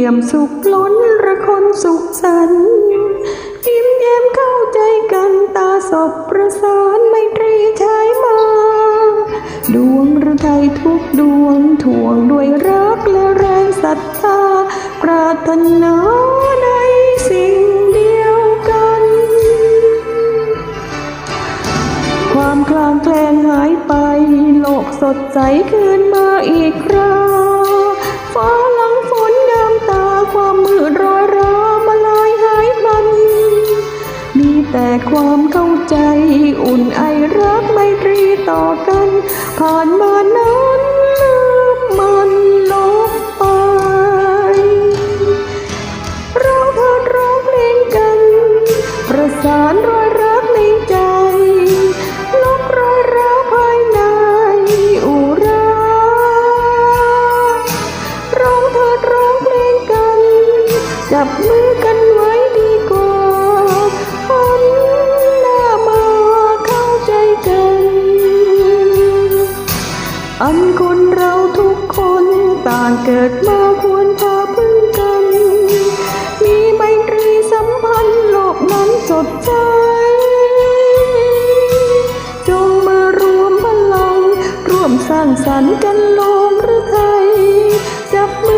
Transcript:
เปี่ยมสุขล้นระคนสุขสันยิ้มแย้มเข้าใจกันตาสบประสานไม่ตรีชายมาดวงรือไทยทุกดวงถ่วงด้วยรักและแรงศรัทธาปรารถนาในสิ่งเดียวกัน ความคลางแคลงหายไป โลกสดใสคืนมาอีกคราฟ้าหลังฝา ความมืดรอยรามาลายหายพลันมีแต่ความเข้าใจอุ่นไอรักไมตรีต่อกัน ผ่านมานั้นลืมมันลบไป เราเถิดร้องเพลงกัน ประสานรอยรัก กันไว้ดีกว่าหันหน้ามาเข้าใจกันอันคนเราทุกคนต่างเกิดมาควรพาพึ่งกัน มีไมตรีสัมพันธ์โลกนั้นสดใสจงมารวมพลัง ร่วมสร้างสรรค์กันลมหรือไทยจับมือ